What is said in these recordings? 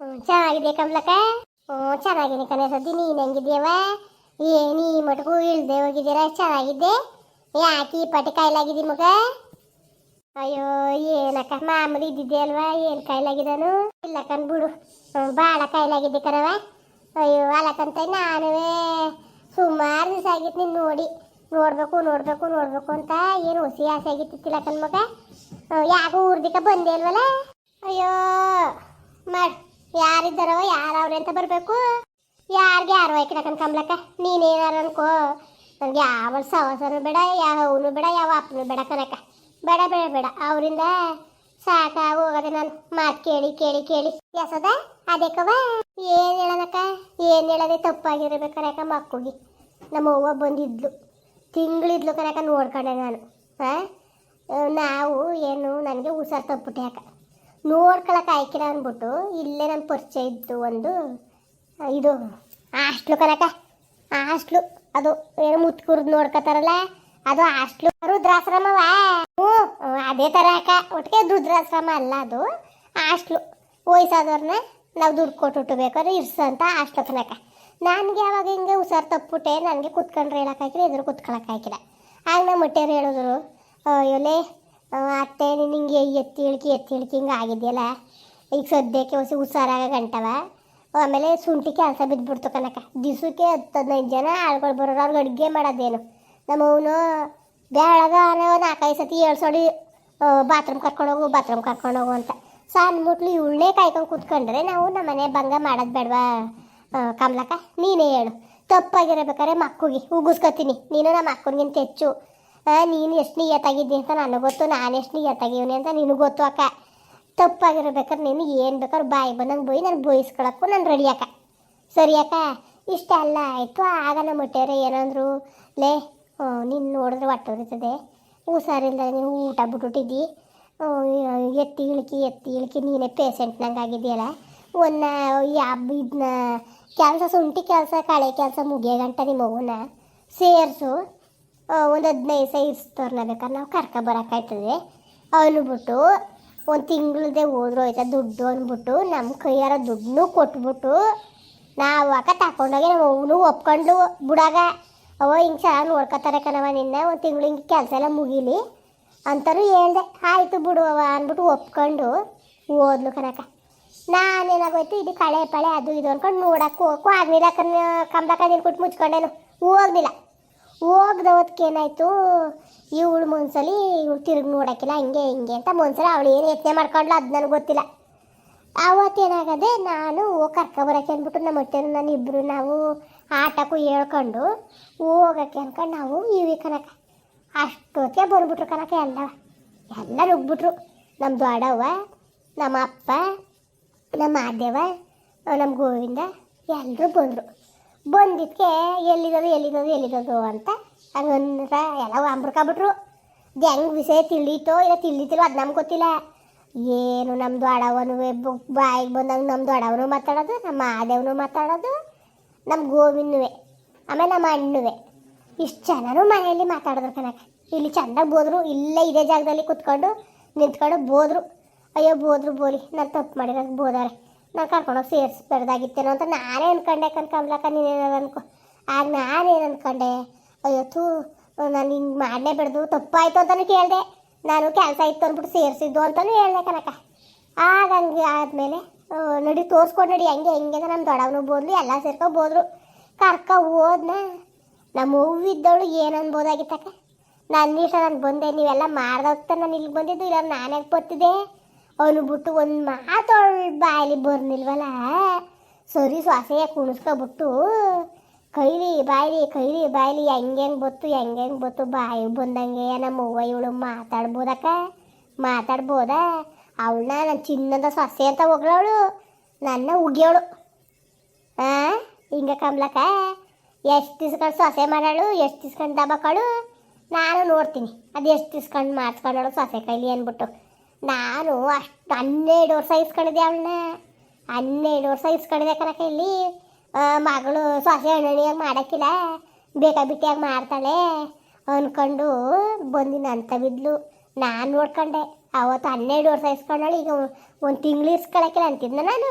ಹ್ಮ್, ಚೆನ್ನಾಗಿದೆ ಕಮಲಕ್ಕ? ಹ್ಞೂ ಚೆನ್ನಾಗಿದೆ ಕಣೆ ಸದ್ದಿ ನೀನು ಹೆಂಗಿದ್ಯವ ಏ ನೀ ಮಟ್ಗೂ ಇಳ್ದೆ ಹೋಗಿದ್ದೀರ ಚೆನ್ನಾಗಿದ್ದೆ? ಯಾಕೆ ಈ ಪಟ್ಟಿ ಕಾಯಿಲಾಗಿದ್ದಿ ಮಗ? ಅಯ್ಯೋ ಏನಕ್ಕ ಮಾಮೂಲಿ ಇದ್ದಿದ್ದೆ ಅಲ್ವಾ? ಏನು ಕಾಯಿಲಾಗಿದ್ದಾನು? ಇಲ್ಲ ಕಣ್ ಬಿಡು ಭಾಳ ಕಾಯಿಲಾಗಿದ್ದೆ ಕಣವ ಅಯ್ಯೋ ಅಲಕ್ಕಂತ ನಾನು ಸುಮಾರು ದಿವಸ ಆಗಿತ್ತು ನೀನು ನೋಡಿ. ನೋಡ್ಬೇಕು ನೋಡ್ಬೇಕು ನೋಡ್ಬೇಕು ಅಂತ ಏನು ಹುಸಿ ಆಸೆ ಆಗಿತ್ತಿಲ್ಲ ಕಣ್ ಮಗ ಹ್ಮ್, ಯಾಕೋ ಊರ್ದಿಕ ಬಂದೆ ಅಲ್ವಲ್ಲ? ಅಯ್ಯೋ ಮಾಡ್ ಯಾರಿದ್ದಾರವ ಯಾರವ್ರೆ ಅಂತ ಬರಬೇಕು. ಯಾರಿಗೆ ಯಾರು ಹಾಕಿರಕನ್ ಕಮ್ಲಕ್ಕ ನೀನೇನಾರು ಅನ್ಕೋ. ನನಗೆ ಯಾವ ಸಹಸನು ಬೇಡ, ಯಾವ ಅವನು ಬೇಡ, ಯಾವ ಅಪ್ಪನು ಬೇಡ ಕನಕ ಬೇಡ ಬೇಡ ಬೇಡ. ಅವರಿಂದ ಸಾಕ ಹೋಗದೆ ನಾನು. ಮಾತು ಕೇಳಿ ಕೇಳಿ ಕೇಳಿ. ಎಸದ ಅದಕ್ಕವ ಏನು ಹೇಳನಕ್ಕ? ಏನು ಹೇಳದೆ ತಪ್ಪಾಗಿರ್ಬೇಕನಕ ಮಕ್ಕಳಿಗೆ. ನಮ್ಮ ಅವ್ವ ಬಂದಿದ್ಲು. ತಿಂಗಳಿದ್ಲು ಕನಕ ನೋಡ್ಕೊಂಡೆ ನಾನು. ಹಾಂ ನಾವು ಏನು, ನನಗೆ ಹುಷಾರು ತಪ್ಪಿಟ್ಟೆ ಯಾಕ ನೋಡ್ಕೊಳಕ್ಕೆ ಆಯ್ಕಿರ ಅಂದ್ಬಿಟ್ಟು ಇಲ್ಲೇ ನನ್ನ ಪರಿಚಯ ಇದ್ದು ಒಂದು, ಇದು, ಹಾಸ್ಟ್ಲು ಕನಕ ಹಾಸ್ಟ್ಲು, ಅದು ಏನು ಮುತ್ಕುರ್ದು ನೋಡ್ಕೋತಾರಲ್ಲ, ಅದು ಹಾಸ್ಟ್ಲು ರುದ್ರಾಶ್ರಮವ ಹ್ಞೂ, ಅದೇ ಥರ ಅಕ್ಕ, ಒಟ್ಟಿಗೆ ರುದ್ರಾಶ್ರಮ ಅಲ್ಲ ಅದು, ಹಾಸ್ಟ್ಲು. ವಯಸ್ಸಾದವ್ರನ್ನ ನಾವು ದುಡ್ಡು ಕೊಟ್ಟು ಬೇಕಾದ್ರೆ ಇರ್ಸಂತ ಹಾಸ್ಟ್ಲು ಕನಕ ನನಗೆ ಯಾವಾಗ ಹಿಂಗೆ ಹುಷಾರು ತಪ್ಪಿಟ್ಟೆ ನನಗೆ ಕುತ್ಕೊಂಡ್ರೆ ಹೇಳೋಕ್ಕಾಗಿಲ್ಲ ಎದುರು ಕುತ್ಕೊಳಕ್ಕಾಗಿಲ್ಲ ಆಗ ನಮ್ಮ ಮಟ್ಟೆಯವ್ರು ಹೇಳಿದ್ರು ಅಯ್ಯೋಲೆ ಅತ್ತೆ ನೀನು ಹಿಂಗೆ ಎತ್ತಿ ಇಳ್ಕಿ ಎತ್ತಿ ಇಳ್ಕಿ ಹಿಂಗೆ ಆಗಿದೆಯಲ್ಲ? ಈಗ ಸದ್ಯಕ್ಕೆ ಹೊಸ ಹುಷಾರಾಗ ಗಂಟವ. ಆಮೇಲೆ ಶುಂಠಿ ಕೆಲಸ ಬಿದ್ದುಬಿಡ್ತು ಕನಕ ದಿವಸಕ್ಕೆ ಹತ್ತು ಹದಿನೈದು ಜನ ಆಳ್ಗಳು ಬರೋರು, ಅವ್ರಿಗೆ ಅಡುಗೆ ಮಾಡೋದೇನು. ನಮ್ಮ ಅವನು ಬೆಳಗ ನಾಲ್ಕೈದು ಸತಿ ಏಳ್ಸೋಡಿ ಬಾತ್ರೂಮ್ ಕರ್ಕೊಂಡೋಗು ಬಾತ್ರೂಮ್ ಕರ್ಕೊಂಡೋಗು ಅಂತ. ಸಣ್ಣ ಮುಟ್ಲು ಇವಳನ್ನೇ ಕಾಯ್ಕೊಂಡು ಕೂತ್ಕೊಂಡ್ರೆ ನಾವು ನಮ್ಮ ಮನೆ ಭಂಗ ಮಾಡೋದು ಬೇಡವಾ? ಕಮಲಕ್ಕ, ನೀನೇ ಹೇಳು. ತಪ್ಪಾಗಿರಬೇಕಾದ್ರೆ ಮಕ್ಕಳಿಗೆ ಉಗಿಸ್ಕೊತೀನಿ. ನೀನು ನಮ್ಮ ಅಕ್ಕನಿಗಿಂತ ಹೆಚ್ಚು. ನೀನು ಎಷ್ಟು ನಿಯತ್ತಾಗಿದ್ದಿ ಅಂತ ನನಗೆ ಗೊತ್ತು, ನಾನು ಎಷ್ಟು ನಿಯತ್ತಾಗಿವ್ನಿ ಅಂತ ನಿನಗೆ ಗೊತ್ತು ಅಕ್ಕ. ತಪ್ಪಾಗಿರ್ಬೇಕಾದ್ರೆ ನೀನು ಏನು ಬೇಕಾದ್ರೆ ಬಾಯಿ ಬಂದಂಗೆ ಬೈ, ನಾನು ಬೈಸ್ಕೊಳಕ್ಕೂ ನಾನು ರೆಡಿ ಅಕ್ಕ. ಸರಿ ಅಕ್ಕ ಇಷ್ಟೆಲ್ಲ ಆಯಿತು ಆಗ ನಮ್ಮ ಮುಟ್ಟೆಯವ್ರೆ ಏನಂದ್ರು. ಲೇ ನೀನು ನೋಡಿದ್ರೆ ಹೊಟ್ಟೆ ಉರಿತದೆ. ಹುಷಾರಿಲ್ಲ ನೀವು ಊಟ ಬಿಟ್ಬಿಟ್ಟಿದ್ದಿ. ಎತ್ತಿ ಇಳಿಕಿ ಎತ್ತಿ ಇಳಿಕಿ, ನೀನೇ ಪೇಷಂಟ್ನಂಗೆ ಆಗಿದೆಯಲ್ಲ ಒಂದು ಇದನ್ನ ಕೆಲಸ ಸುಂಟಿ ಕೆಲಸ, ಕಳೆ ಕೆಲಸ ಮುಗಿಯೋ ಗಂಟ ನಿಮ್ಮ ಮಗುನ ಸೇರಿಸು. ಒಂದು ಹದಿನೈದು ಇರಿಸ್ತವ್ರನ್ನ ಬೇಕಾದ್ರೆ ನಾವು ಕರ್ಕೊ ಬರೋಕ್ಕಾಯ್ತದೆ ಅಂದ್ಬಿಟ್ಟು ಒಂದು ತಿಂಗಳದೇ ಹೋದ್ರು ಆಯ್ತಾ ದುಡ್ಡು ಅಂದ್ಬಿಟ್ಟು ನಮ್ಮ ಕೈಯಾರ ದುಡ್ಡನ್ನೂ ಕೊಟ್ಬಿಟ್ಟು ನಾವು ಅಕ್ಕ ತಗೊಂಡೋಗಿ ನಮ್ಮ ಅವನು ಒಪ್ಕೊಂಡು ಬಿಡಾಗ ಅವ ಹಿಂಗೆ ಚೆನ್ನಾಗಿ ನೋಡ್ಕೊತಾರೆ ಕಣವ ನಿನ್ನ, ಒಂದು ತಿಂಗಳು ಹಿಂಗೆ ಕೆಲಸ ಎಲ್ಲ ಮುಗೀಲಿ ಅಂತಲೂ ಹೇಳ್ದೆ. ಆಯಿತು ಬಿಡು ಅವ ಅಂದ್ಬಿಟ್ಟು ಒಪ್ಕೊಂಡು ಓದ್ಲು ಕನಕ ನಾನೇನಾಗೋಯ್ತು, ಇದು ಕಳೆ ಪಳೆ ಅದು ಇದು ಅಂದ್ಕೊಂಡು ನೋಡಕ್ಕೆ ಹೋಗಕ್ಕೂ ಆಗಲಿಲ್ಲ ಕನ್ ನೀನು ಕೊಟ್ಟು ಮುಚ್ಕೊಂಡೇನು. ಹೋಗ್ಲಿಲ್ಲ. ಹೋಗ್ದವತ್ಗೆ ಏನಾಯ್ತು? ಇವಳು ಮುಂದ್ಸಲಿ ಇವಳು ತಿರುಗಿ ನೋಡೋಕ್ಕಿಲ್ಲ, ಹಿಂಗೆ ಹಿಂಗೆ ಅಂತ ಮುಂದ್ಸಲ ಅವಳು ಏನು ಯತ್ನೆ ಮಾಡ್ಕೊಂಡ್ಲ ಅದು ನನಗೆ ಗೊತ್ತಿಲ್ಲ. ಅವತ್ತೇನಾಗದೆ ನಾನು ಹೋಗಿ ಕರ್ಕೊಬರಕ್ಕೆ ಅಂದ್ಬಿಟ್ಟು ನಮ್ಮ ಹೊಟ್ಟೆನ ನಾನು ಇಬ್ಬರು ನಾವು ಆಟಕ್ಕೂ ಹೇಳ್ಕೊಂಡು ಹೋಗಕ್ಕೆ ಅಂದ್ಕೊಂಡು ನಾವು ಇವಿ ಕನಕ ಅಷ್ಟೊತ್ತಿಗೆ ಬಂದ್ಬಿಟ್ರು ಕನಕ ಎಲ್ಲ. ಎಲ್ಲ ನುಗ್ಬಿಟ್ರು ನಮ್ಮ ದೊಡ್ಡವ್ವ, ನಮ್ಮ ಅಪ್ಪ, ನಮ್ಮ ಮಾದೇವ ನಮ್ಮ ಗೋವಿಂದ ಎಲ್ಲರೂ ಬಂದರು. ಬಂದಿದ್ದಕ್ಕೆ ಎಲ್ಲಿರೋದು ಎಲ್ಲಿರೋದು ಎಲ್ಲಿರೋದು ಅಂತ ಹಂಗಂದ್ರ ಎಲ್ಲ ಅಂಬ್ರಕಾಬಿಟ್ರು ಅದು ಹೆಂಗೆ ವಿಷಯ ತಿಳಿತೋ ಇಲ್ಲ ತಿಳಿತಿಲ್ಲ ಅದು ನಮ್ಗೆ ಗೊತ್ತಿಲ್ಲ. ಏನು ನಮ್ಮದು ಅಡವನು ಬಾಯಿಗೆ ಬಂದಂಗೆ ನಮ್ಮ ಅಡವನು ಮಾತಾಡೋದು, ನಮ್ಮ ಮಾದೇವನು ಮಾತಾಡೋದು, ನಮ್ಮ ಗೋವಿನೂ ಆಮೇಲೆ ನಮ್ಮ ಅಣ್ಣುವೆ. ಇಷ್ಟು ಜನರು ಮನೆಯಲ್ಲಿ ಮಾತಾಡಿದ್ರು ಕನಕ ಇಲ್ಲಿ ಚೆನ್ನಾಗಿ ಬೋದ್ರು, ಇಲ್ಲೇ ಇದೇ ಜಾಗದಲ್ಲಿ ಕುತ್ಕೊಂಡು ನಿಂತ್ಕೊಂಡು ಬೋದ್ರು. ಅಯ್ಯೋ ಬೋದ್ರು ಬೋಲಿ, ನಾನು ತಪ್ಪು ಮಾಡಿರೋದು ಬೋದಾರೆ. ನಾನು ಕರ್ಕೊಂಡೋಗಿ ಸೇರಿಸ್ಬಾರ್ದಾಗಿತ್ತೇನೋ ಅಂತ ನಾನೇ ಅನ್ಕೊಂಡೆ ಕನ್ಕಂಬ್ಲಕ್ಕ ನೀನೇನಾರು ಅನ್ಕೊ ಆಗ ನಾನೇನು ಅನ್ಕೊಂಡೆ? ಅಯ್ಯೋ, ಥೂ, ನಾನು ಹಿಂಗೆ ಮಾಡಲೇ ಬಿಡ್ದು ತಪ್ಪಾಯ್ತು ಅಂತಲೂ ಕೇಳಿದೆ. ನಾನು ಕೆಲಸ ಇತ್ತು ಅಂದ್ಬಿಟ್ಟು ಸೇರಿಸಿದ್ದು ಅಂತಲೂ ಹೇಳ್ದೆ ಕನಕ ಆಗ ಹಂಗೆ ಆದಮೇಲೆ ನಡಿ ತೋರಿಸ್ಕೊಂಡು ನಡಿ, ಹಂಗೆ ಹೆಂಗೆ ಅಂತ ನಮ್ಮ ದೊಡ್ಡವನು ಬೋದ್ಲು, ಎಲ್ಲ ಸೇರ್ಕೊಂಡು ಬೋದ್ರು ಕರ್ಕ ಹೋದ್ನ. ನಮ್ಮ ಹೂವಿದ್ದವಳು ಏನು ಅನ್ಬೋದಾಗಿತ್ತಕ್ಕ? ನನ್ನ ಇಷ್ಟ, ನಾನು ಬಂದೆ, ನೀವೆಲ್ಲ ಮಾಡ್ದೋಗ್ತಾ ನಾನು ಇಲ್ಲಿ ಬಂದಿದ್ದು, ಇಲ್ಲ ನಾನೇ ಬರ್ತಿದ್ದೆ? ಅವನು ಬಿಟ್ಟು ಒಂದು ಮಾತೊಳ್ ಬಾಯಲ್ಲಿ ಬರ್ನಿಲ್ವಲ್ಲ ಸರಿ ಸೊಸೆಯ ಕುಣಿಸ್ಕೊಬಿಟ್ಟು, ಕೈಲಿ ಬಾಯಿಲಿ ಕೈಲಿ ಬಾಯಿಲಿ ಹೆಂಗೆ ಹೆಂಗೆ ಬತ್ತು ಹೆಂಗೆ ಬತ್ತು, ಬಾಯಿ ಬಂದಂಗೆ ನಮ್ಮ ಅವ್ವ ಇವಳು ಮಾತಾಡ್ಬೋದಕ್ಕ? ಮಾತಾಡ್ಬೋದ? ಅವಳನ್ನ ನನ್ನ ಚಿನ್ನದ ಸೊಸೆ ಅಂತ ಹೋಗ್ಳವಳು ನನ್ನ ಉಗಿಯೋಳು ಹಾಂ ಹಿಂಗೆ ಕಮ್ಲಕ್ಕ ಎಷ್ಟು ತಿಸ್ಕೊಂಡು ಸೊಸೆ ಮಾಡಾಳು ಎಷ್ಟು ತಿಸ್ಕೊಂಡು ದಬಕ್ಕಳು ನಾನು ನೋಡ್ತೀನಿ. ಅದು ಎಷ್ಟು ತಿಸ್ಕೊಂಡು ಮಾಡಿಸ್ಕೊಂಡಳು ಸೊಸೆ ಕೈಲಿ ಅಂದ್ಬಿಟ್ಟು. ನಾನು ಅಷ್ಟು ಹನ್ನೆರಡು ವರ್ಷ ಇಸ್ಕೊಂಡಿದ್ದೆ ಅವಳನ್ನ. ಹನ್ನೆರಡು ವರ್ಷ ಇಸ್ಕೊಂಡಿದ್ದೆ ಕನಕ ಇಲ್ಲಿ. ಮಗಳು ಸೊಸೆ ಹಣ್ಣಣಿಯಾಗಿ ಮಾಡೋಕ್ಕಿಲ್ಲ. ಬೇಕಾಬಿಟ್ಟಿಯಾಗಿ ಮಾಡ್ತಾಳೆ ಅಂದ್ಕೊಂಡು ಬಂದಿನ ಅಂತ ಬಿದ್ಲು. ನಾನು ನೋಡ್ಕೊಂಡೆ. ಅವತ್ತು ಹನ್ನೆರಡು ವರ್ಷ ಇಸ್ಕೊಂಡಳು ಈಗ ಒಂದು ತಿಂಗಳು ಇಸ್ಕೊಳಕ್ಕಿಲ್ಲ ಅಂತಿದ್ನ ನಾನು.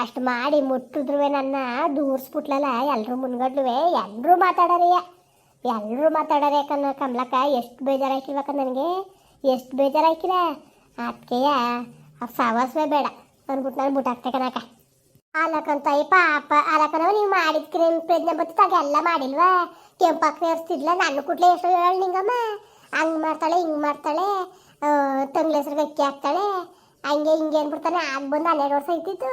ಅಷ್ಟು ಮಾಡಿ ಮುಟ್ಟಿದ್ರು ನನ್ನ. ದೂರ್ಸ್ಬಿಟ್ಲಲ್ಲ ಎಲ್ಲರೂ ಮುನ್ಗಡ್ಲುವೆ. ಎಲ್ಲರೂ ಮಾತಾಡಾರಯ್ಯ ಎಲ್ಲರೂ ಮಾತಾಡಾರೆ ಕನ್ನ ಕಮಲಕ್ಕ, ಎಷ್ಟು ಬೇಜಾರಾಯ್ಕಿಲ್ವಕ್ಕ ನನಗೆ. ಎಷ್ಟು ಬೇಜಾರಾಯ್ಕಿಲ್ಲ ಅದಕ್ಕೆಯ ಆ ಸಾವಾಸವೇ ಬೇಡ. ಅಂದ್ಬಿಟ್ಟು ನಾನು ಬುಟ್ಟಾಕ್ತೆ ಕನಕ ಅಲ್ಲಕ್ಕಂತಾಯಿ ಪಾಪ ಅಲ್ಲಕ್ಕನವ ನೀವು ಮಾಡಿದ ಕ್ರೀಮ್ ಪ್ರಜ್ಞೆ ಬತ್ತಿದಾಗ ಎಲ್ಲ ಮಾಡಿಲ್ವಾ? ಕೆಂಪಾಕ್ ಸೇರಿಸ್ತಿದ್ಲ ನಾನು ಕುಟ್ಲೆ ಎಷ್ಟು ಹೇಳಿ ನಿಂಗಮ್ಮ. ಹಂಗೆ ಮಾಡ್ತಾಳೆ, ಹಿಂಗೆ ಮಾಡ್ತಾಳೆ ತಂಗ್ಳ ಹೆಸರು ಬೆಕ್ಕಿ ಹಾಕ್ತಾಳೆ. ಹಂಗೆ ಹಿಂಗೆ ಅಂದ್ಬಿಡ್ತಾನೆ ಆಗ ಬಂದು ಹನ್ನೆರಡು ವರ್ಷ ಇದ್ದಿತ್ತು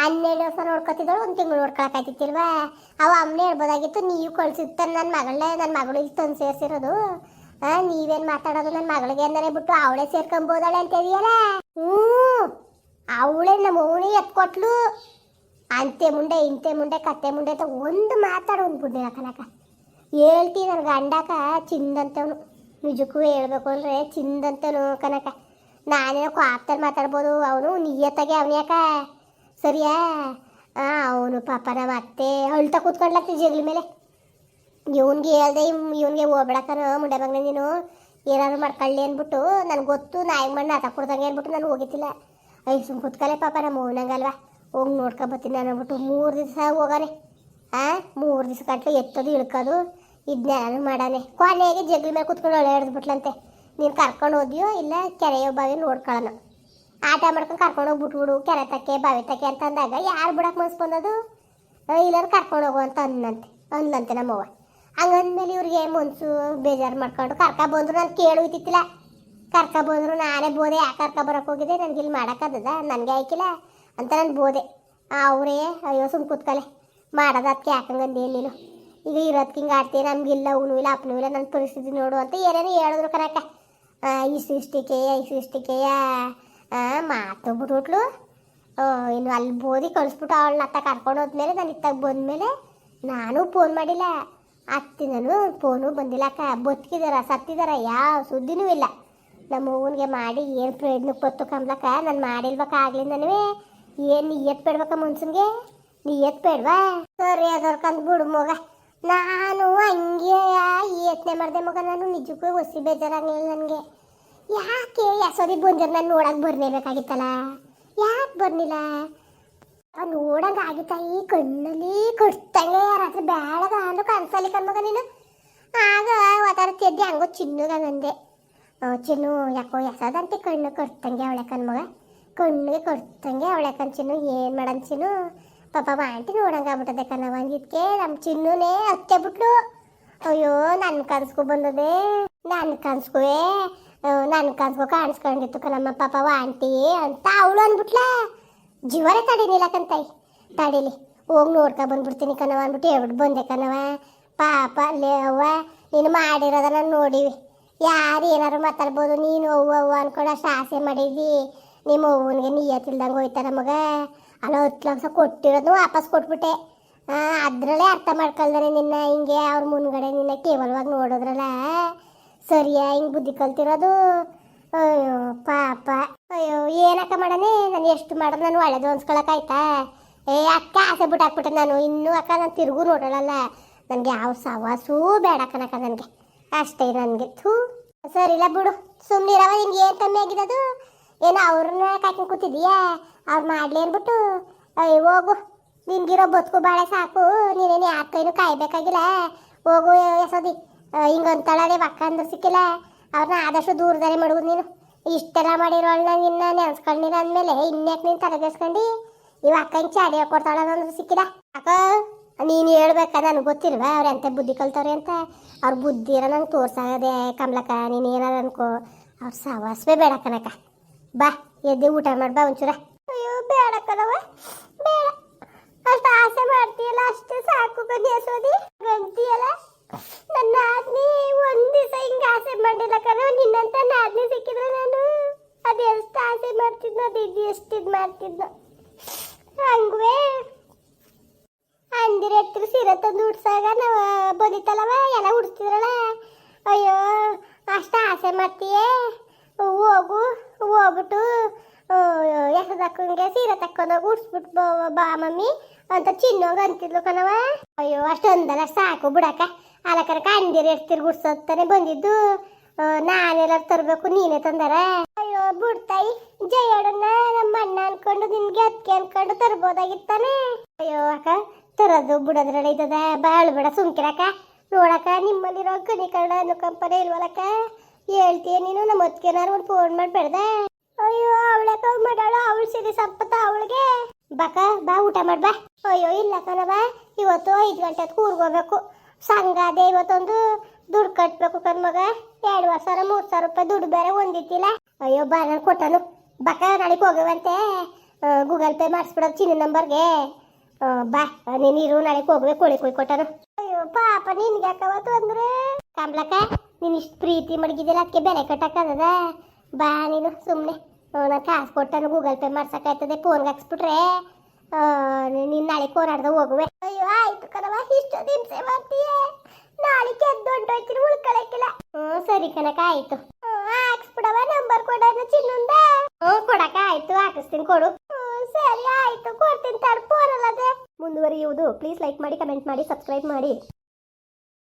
ಹನ್ನೆರಡು ವರ್ಷ ನೋಡ್ಕೊತಿದ್ದಳು, ಒಂದು ತಿಂಗಳು ನೋಡ್ಕೊಳಕಾಯ್ತಿತ್ತಿಲ್ವಾ ಅವ ಅಮ್ಮನೇ ಹೇಳ್ಬೋದಾಗಿತ್ತು, ನೀವು ಕಳ್ಸಿರ್ತಾನೆ ನನ್ನ ಮಗಳನ್ನೇ ನನ್ನ ಮಗಳು ಇಲ್ಲಿ ತಂದು ಸೇರಿಸಿರೋದು. ಆ, ನೀವೇನು ಮಾತಾಡೋದು ನನ್ನ ಮಗಳಿಗೆ ಅಂದರೆ ಬಿಟ್ಟು ಅವಳೇ ಸೇರ್ಕೊಂಬೋದಾಳೆ ಅಂತ ಹ್ಞೂ, ಅವಳೇ ನಮ್ಮ ಅವನಿಗೆ ಎತ್ಕೊಟ್ಲು. ಅಂತೆ ಮುಂಡೆ, ಇಂತೆ ಮುಂಡೆ, ಕತ್ತೆ ಮುಂಡೆ ಅಂತ ಒಂದು ಮಾತಾಡು ಒಂದು ಬುದ್ಧಿ ಹಾಕನಕ ಹೇಳ್ತೀನಿ ನನ್ನ ಗಂಡಕ, ಚಿಂದಂತವನು. ನಿಜಕ್ಕೂ ಹೇಳ್ಬೇಕು ಅಂದರೆ ಚಿಂದಂತವನು ಕನಕ. ನಾನೇನೋ ಕ್ವಾಪ್ತಲ್ಲಿ ಮಾತಾಡ್ಬೋದು, ಅವನು ನಿಯತ್ತಾಗೆ ಅವನ್ಯಾಕ ಸರಿಯಾ? ಅವನು ಪಾಪ ನಮ್ಮ ಅತ್ತೆ ಅಳ್ತಾ ಕೂತ್ಕೊಂಡ್ಲತ್ತಿ ಜಗ್ಲ ಮೇಲೆ. ಇವನ್ಗೆ ಹೇಳ್ದೆ ಇವನ್ಗೆ ಹೋಗ್ಬಿಡಕ್ಕನ ಮುಂಡೆ ಮಗನ ನೀನು. ಏನಾದ್ರು ಮಾಡ್ಕೊಳ್ಳಿ ಅಂದ್ಬಿಟ್ಟು ನನಗೆ ಗೊತ್ತು ನಾಯಿ ಮಣ್ಣು ಆತ ಕೊಡ್ದಂಗೆ ಅಂದ್ಬಿಟ್ಟು ನಾನು ಹೋಗಿತ್ತಿಲ್ಲ ಅಯ್ಯ ಸುಮ್ ಕೂತ್ಕಲೆ ಪಾಪ ನಮ್ಮ ಹೋಗಿ ಹೋಗಿ ನೋಡ್ಕೊಬತ್ತೀನಿ ನಾನು ಅಂದ್ಬಿಟ್ಟು ಮೂರು ದಿವಸ ಹೋಗಾನೆ ಆ, ಮೂರು ದಿವಸ ಕಟ್ಟಲು ಎತ್ತೋದು, ಇಳ್ಕೋದು ಇದನ್ನೆಲ್ಲ ಮಾಡಾನೆ ಕೊನೆಗೆ ಜಗ್ಲ ಮೇಲೆ ಕುತ್ಕೊಂಡು ಒಳ್ಳೆ ಹಿಡಿದ್ಬಿಟ್ಲಂತೆ ನೀನು ಕರ್ಕೊಂಡು ಹೋದ್ಯೋ ಇಲ್ಲ ಕೆರೆಯೋ ಬಾವಿ ನೋಡ್ಕೊಳ್ಳೋಣ ಆಟ ಮಾಡ್ಕೊಂಡು ಕರ್ಕೊಂಡು ಹೋಗಿ ಬಿಟ್ಬಿಡು ಕೆರೆ ತಕ್ಕೆ, ಬಾವಿ ತಕ್ಕೆ ಅಂತ ಅಂದಾಗ ಯಾರು ಬಿಡಕ್ಕೆ ಮನ್ಸ್ ಬಂದದು? ಇಲ್ಲಾರು ಕರ್ಕೊಂಡು ಹೋಗು ಅಂತ ಅಂದಂತೆ ಅಂದಂತೆ ನಮ್ಮವ್ವ. ಹಂಗಂದ್ಮೇಲೆ ಇವ್ರಿಗೆ ಮನ್ಸು ಬೇಜಾರು ಮಾಡ್ಕೊಂಡು ಕರ್ಕ ಬಂದ್ರು. ನಾನು ಕೇಳು ಇದ್ದಿತ್ತಿಲ್ಲ ಕರ್ಕ ಬಂದ್ರು, ನಾನೇ ಬೋದೆ ಯಾಕೆ ಕರ್ಕ ಬರೋಕೆ ಹೋಗಿದ್ದೆ? ನನಗೆ ಇಲ್ಲಿ ಮಾಡೋಕ್ಕದ ನನಗೆ ಆಯ್ಕಿಲ್ಲ ಅಂತ ನಾನು ಬೋದೆ ಅವರೇ, ಅಯ್ಯೋ ಸುಮ್ ಕೂತ್ಕಲೆ. ಮಾಡೋದು ಅದಕ್ಕೆ ಯಾಕಂಗಂದು ನೀನು? ಈಗ ಇರೋದಕ್ಕೆ ಹಿಂಗೆ ಆಡ್ತೀನಿ ನಮಗಿಲ್ಲ ಅವನು ಇಲ್ಲ, ಅಪ್ಪನೂ ಇಲ್ಲ. ನನ್ನ ಪರಿಸ್ಥಿತಿ ನೋಡು ಅಂತ ಏನೇನು ಹೇಳಿದ್ರು ಕನಕ ಇಷ್ಟು ಇಷ್ಟಿಕೆಯ ಇಷ್ಟು ಇಷ್ಟಿಕೆಯ ಮಾತು ಬಿಟ್ಬಿಟ್ಲು. ಇನ್ನು ಅಲ್ಲಿ ಬೋದಿ ಕಳಿಸ್ಬಿಟ್ಟು ಅವಳನ್ನ ಅತ್ತ ಕರ್ಕೊಂಡು ಹೋದ್ಮೇಲೆ, ನಾನು ಇತ್ತಾಗ ಬಂದಮೇಲೆ ನಾನು ಫೋನ್ ಮಾಡಿಲ್ಲ. ಅತ್ತಿ ನಾನು ಫೋನು ಬಂದಿಲ್ಲ. ಅಕ್ಕ ಬದುಕಿದಾರ ಸತ್ತಿದಾರ, ಯಾವ ಸುದ್ದಿನೂ ಇಲ್ಲ. ನಮ್ಮ ಅವ್ವನಿಗೆ ಮಾಡಿ ಏನು ಪ್ರಯೋಜನಕ್ಕೆ ಪತ್ತು ಕಂಬ್ಲಕ್ಕ ನಾನು ಮಾಡಿಲ್ಬೇಕ ಏನ್ ನೀ ಎತ್ ಬೇಡ್ಬೇಕ ಮನ್ಸನ್ಗೆ ಎತ್ ಬೇಡ್ವಾ? ಸರಿ ಅದರ್ಕಂದ್ ಬಿಡು ಮಗ. ನಾನು ಹಂಗೆ ಯತ್ನೆ ಮಾಡಿದೆ ಮಗ. ನಾನು ನಿಜಕ್ಕೂ ಹೊಸಿ ಬೇಜಾರಾಗಲಿಲ್ಲ ನನಗೆ. ಯಾಕೆ ಯಾಸೋದಿ ಬಂದ್ರೆ ನಾನು ನೋಡಕ್ಕೆ ಬರ್ನೇಬೇಕಾಗಿತ್ತಲ್ಲ ಯಾಕೆ ಬರ್ನಿಲ್ಲ ನೋಡಂಗ ಆಗಿತ್ತ ಈ ಕಣ್ಣಲ್ಲಿ ಕಟ್ತಂಗೆ ರಾತ್ರಿ ಬೇಡಗ ಅಂದ್ರೆ ಕನ್ಸಲ್ಲಿ ಕಣ್ಮಗ ನೀನು. ಆಗ ಒತ್ತಾರ ತೆದ್ದಿ ಹಂಗೋ ಚಿನ್ನುಗ ನಂದೆ ಚಿನ್ನು ಯಾಕೋ ಎಸದಂತೆ ಕಣ್ಣು ಕೊಡ್ತಂಗೆ ಅವಳೆ ಕಣ್ಮಗ ಕಣ್ಣಿಗೆ ಕೊಡ್ತಂಗೆ ಅವಳೆ ಕಣ್ ಚಿನ್ನು. ಏನು ಮಾಡನ್ ಚಿನ್ನು? ಪಾಪ ಆಂಟಿ ನೋಡಂಗ ಆಗ್ಬಿಟ್ಟದೆ ಕಣವ ಇದಕ್ಕೆ ನಮ್ಮ ಚಿನ್ನುನೇ ಹತ್ತೆ ಬಿಟ್ಲು. ಅಯ್ಯೋ ನನ್ನ ಕನ್ಸ್ಕೊ ಬಂದದೆ. ನನ್ನ ಕನ್ಸ್ಕುವೆ ನನ್ನ ಕನ್ಸ್ಕೊ ಕಾಣಿಸ್ಕೊಂಡಿತ್ತು ಕಣಮ್ಮ ಪಾಪ ಆಂಟಿ ಅಂತ ಅವಳು ಅಂದ್ಬಿಟ್ಲ. ಜೀವನೇ ತಡೀನಿಲ್ಲ ಕಂತಾಯಿ ತಡೀಲಿ. ಹೋಗಿ ನೋಡ್ಕೊ ಬಂದ್ಬಿಡ್ತೀನಿ ಕಣವ ಅಂದ್ಬಿಟ್ಟು ಎರಡು ಬಂದೆ ಕಣವ ಪಾಪ, ಅಲ್ಲೇ ಅವ್ವ, ನೀನು ಮಾಡಿರೋದನ್ನ ನೋಡಿವಿ. ಯಾರು ಏನಾರು ಮಾತಾಡ್ಬೋದು, ನೀನು ಅವ್ವ ಅವ್ವ ಅನ್ಕೊಂಡು ಅಷ್ಟು ಆಸೆ ಮಾಡಿದ್ವಿ ನಿಮ್ಮ ಅವ್ವನಿಗೆ ನಿಯತ್ತಿಲ್ದಂಗೆ ಹೋಯ್ತಾರ ಮಗ. ಅಲ್ಲ, ಹತ್ತು ಲಕ್ಷ ಕೊಟ್ಟಿರೋದು ವಾಪಸ್ ಕೊಟ್ಬಿಟ್ಟೆ. ಅದರಲ್ಲೇ ಅದ್ರಲ್ಲೇ ಅರ್ಥ ಮಾಡ್ಕೊಳ್ದಾನೆ ನಿನ್ನ. ಹಿಂಗೆ ಅವ್ರ ಮುಂದ್ಗಡೆ ನಿನ್ನ ಕೇವಲವಾಗಿ ನೋಡೋದ್ರಲ್ಲ. ಸರಿಯಾ, ಹಿಂಗೆ ಬುದ್ಧಿ ಕಲ್ತಿರೋದು? ಅಯ್ಯೋ, ಪಾಪ. ಅಯ್ಯೋ, ಏನಕ್ಕ ಮಾಡನೆ ನಾನು ಎಷ್ಟು ಮಾಡೋದು ನಾನು ಒಳ್ಳೇದು ಅನ್ಸ್ಕೊಳಕ್ಕಾಯ್ತಾ ಏ, ಅಕ್ಕ, ಆಸೆ ಬಿಟ್ಟಾಕ್ಬಿಟ್ಟೆ ನಾನು. ಇನ್ನೂ ಅಕ್ಕ ನಾನು ತಿರುಗು ನೋಡೋಳಲ್ಲ ನನಗೆ ಯಾವ ಸವಾಸೂ ಬೇಡ ಕನಕ ನನಗೆ. ಅಷ್ಟೇ ನನಗೆ. ಥೂ. ಸರಿಲ್ಲ ಬಿಡು. ಸುಮ್ಮನಿರವ ನಿಂಗೆ ಏನು ಕಮ್ಮಿ ಆಗಿರೋದು ಏನು ಅವ್ರನ್ನ ಕಾಯ್ಕೊಂಡು ಕೂತಿದ್ಯಾ ಅವ್ರು ಮಾಡಲಿ ಅಂದ್ಬಿಟ್ಟು. ಅಯ್ಯ ಹೋಗು. ನಿನ್ಗಿರೋ ಬದುಕು ಬಾಳೆ ಸಾಕು. ನೀನೇನು ಯಾರ ಕೈನೂ ಕಾಯ್ಬೇಕಾಗಿಲ್ಲ. ಹೋಗು ಎಸೋದಿ ಹಿಂಗಂತಾಳದೆ ಅಕ್ಕ ಅಂದ್ರೆ ಸಿಕ್ಕಿಲ್ಲ. ಅವ್ರನ್ನ ಆದಷ್ಟು ದೂರದಲ್ಲಿ ಮಾಡುವುದು ನೀನು. ಇಷ್ಟೆಲ್ಲ ನಂಗೆ ಇನ್ನ ನೆನ್ಸ್ಕೊಂಡಿರ ಅಂದಮೇಲೆ ಇನ್ಯಾಕೆ ನೀನು ತಲೆಗೆಸ್ಕೊಂಡು ಇವ ಅಕ್ಕಂಗೆ ಹಿಂಗೆ ಚಾಡಿ ಹಾಕೊಡ್ತಾಳ ಅಂದ್ರೆ ಸಿಕ್ಕಿರಾ ಅಕ್ಕ, ನೀನು ಹೇಳ್ಬೇಕ, ನನಗೆ ಗೊತ್ತಿಲ್ವಾ ಅವ್ರು ಎಂತ ಬುದ್ಧಿ ಕಲ್ತವ್ರೆ ಅಂತ? ಅವ್ರ ಬುದ್ಧಿ ಇರೋ ನಂಗೆ ತೋರ್ಸಾಗದೆ, ಕಮಲಕ್ಕ, ನೀನು ಏನಾರ ಅನ್ಕೋ. ಅವ್ರ ಸವಾಸವೇ ಬೇಡ ಕನಕ ಬಾ, ಎದ್ದು ಊಟ ಮಾಡಿ, ಬಾ ಒಂಚೂರ. ಅಯ್ಯೋ, ಬೇಡ ಕಣವ ಬೇಡ. ಅಷ್ಟು ಆಸೆ ಮಾಡ್ತೀಯಲ್ಲ, ಅಷ್ಟು ಸಾಕು ಕನ್ಯಾಸೋದಿ ಗಂಟಿಯಲ್ಲ ನನ್ನ ಆದ್ನಿ ಒಂದು ದಿವಸ ಹಿಂಗೆ ಆಸೆ ಮಾಡಿಲ್ಲ ಕಣವ ಇದು ಎಷ್ಟು ಇದು ಮಾಡ್ತಿದ್ದ ಹಂಗುವೆ. ಅಂದಿರ ಎತ್ತರ ಸೀರೆ ತಂದು ಉಡ್ಸಾಗ ನಾವು ಬಂದಿತ್ತಲ್ಲವ, ಎಲ್ಲ ಉಡ್ಸ್ತಿದ್ರಲ್ಲ. ಅಯ್ಯೋ, ಅಷ್ಟು ಆಸೆ ಮಾಡ್ತೀಯೇ. ಹೋಗು, ಹೋಗ್ಬಿಟ್ಟು ಎಸದಕ್ಕಂಗೆ ಸೀರೆ ತಕ್ಕೊಂಡೋಗಿ ಉಡ್ಸ್ಬಿಟ್ಟು ಬಾ ಮಮ್ಮಿ ಅಂತ ಚಿನ್ನೋಗ ಅಂತಿದ್ಲು ಕಣವ ಅಯ್ಯೋ, ಅಷ್ಟೊಂದಲ್ಲ ಸಾಕು ಬಿಡಕ್ಕ. ಅಲಕರಕ ಕಂಡಿರ ಎಷ್ಟಿರ್ ಗುಡ್ಸತ್ತಾನೆ ಬಂದಿದ್ದು. ನಾನೆಲ್ಲ ತರಬೇಕು, ನೀನೇ ತಂದಾರ? ಅಯ್ಯೋ, ಬಿಡ್ತಾಯಿ ಜಯಡನ್ನ ನಮ್ಮ ಅಣ್ಣ ಅನ್ಕೊಂಡು ನಿನ್ಗೆ ಅದಕ್ಕೆ ಅನ್ಕೊಂಡು ತರ್ಬೋದಾಗಿತ್ತಾನೆ? ಅಯ್ಯೋ, ಅಕ್ಕ, ತರೋದು ಬಿಡೋದ್ರಲ್ಲ ಇದ್ದದ, ಬಾಳು ಬೇಡ ಸುಮ್ಕಿರಕ್ಕ ನೋಡಕ್ಕ ನಿಮ್ಮಲ್ಲಿರೋ ಕನ್ನಡ ಅನುಕಂಪನೆ ಇಲ್ವಲ್ಲಕ್ಕ ಹೇಳ್ತೀಯ ನೀನು, ನಮ್ಮ ಅತ್ತಿಗೆನಾರು ಒಂದು ಫೋನ್ ಮಾಡಿ ಅಯ್ಯೋ ಅವಳಕ್ಕ ಮಾಡಾಳ, ಅವಳು ಸಿರಿ ಸಪ್ಪತ್ತ ಅವಳಿಗೆ. ಬಾಕ ಬಾ, ಊಟ ಮಾಡ್ಬಾ ಅಯ್ಯೋ, ಇಲ್ಲ ಬಾ ಇವತ್ತು ಐದು ಗಂಟೆ ಕೂರ್ಗೋಬೇಕು ಸಂಘ ಅದೇ ಇವತ್ತೊಂದು ದುಡ್ಡು ಕಟ್ಬೇಕು ಕಣ್ಮಗ ಎರಡು ಸಾವಿರ ಮೂರು ಸಾವಿರ ರೂಪಾಯಿ ದುಡ್ಡು ಬೇರೆ ಒಂದಿತ್ತಿಲ್ಲ. ಅಯ್ಯೋ, ಬಾ ನಾನು ಕೊಟ್ಟನು. ಬಕ ನಾಳೆಗೆ ಹೋಗುವಂತೆ. ಗೂಗಲ್ ಪೇ ಮಾಡಿಸ್ಬಿಡೋದು ಚಿನ್ನ ನಂಬರ್ಗೆ ಬಾ, ನೀನು ಇರು, ನಾಳೆಗೆ ಹೋಗ್ಬೇಕು ಕೋಳಿ ಕೋಳಿ ಕೊಟ್ಟನು. ಅಯ್ಯೋ, ಪಾಪ ನಿನ್ಗೆ ಯಾಕವತ್ತು ಅಂದ್ರೆ? ಕಮ್ಲಕ್ಕ, ನೀನು ಇಷ್ಟು ಪ್ರೀತಿ ಮಡಗಿದಿಲ್ಲ ಅದಕ್ಕೆ ಬೆಲೆ ಕಟ್ಟಕ್ಕದ ಬಾ ನೀನು ಸುಮ್ಮನೆ ನಾನು ಕಾಸು ಕೊಟ್ಟನು, ಗೂಗಲ್ ಪೇ ಮಾಡ್ಸಕ್ಕಾಯ್ತದೆ, ಫೋನ್ಗೆ ಹಾಕ್ಸ್ಬಿಟ್ರೆ. ನೀನು ನಾಳೆ ಕೋರಾಡ್ದ ಹೋಗುವೆ. ಅಯ್ಯೋ, ಆಯ್ತು ಕಣವ ಇಷ್ಟು ಹಿಂಸೆ ಮಾಡ್ತೀಯ? ನಾಳೆ ಕೆದ್ದು ಹೊಂಟೋಯ್ತೀನಿ ಉಳ್ಕೊಳಕ್ಕಿಲ್ಲ. ಹ್ಞೂ ಸರಿ ಕನಕ ಆಯ್ತು. ಹಾಕ್ಸ್ಬಿಡವ ನಂಬರ್ ಕೊಡೋಣ ಚಿನ್ನಂದ. ಹ್ಞೂ ಕೊಡಕ ಆಯ್ತು, ಹಾಕಿಸ್ತೀನಿ, ಕೊಡು. ಸರಿ, ಆಯ್ತು, ಕೊಡ್ತೀನಿ ತಡ ಫೋನ್ ಅಲ್ಲದೆ ಮುಂದುವರಿಯುವುದು ಪ್ಲೀಸ್ ಲೈಕ್ ಮಾಡಿ ಕಮೆಂಟ್ ಮಾಡಿ ಸಬ್ಸ್ಕ್ರೈಬ್ ಮಾಡಿ.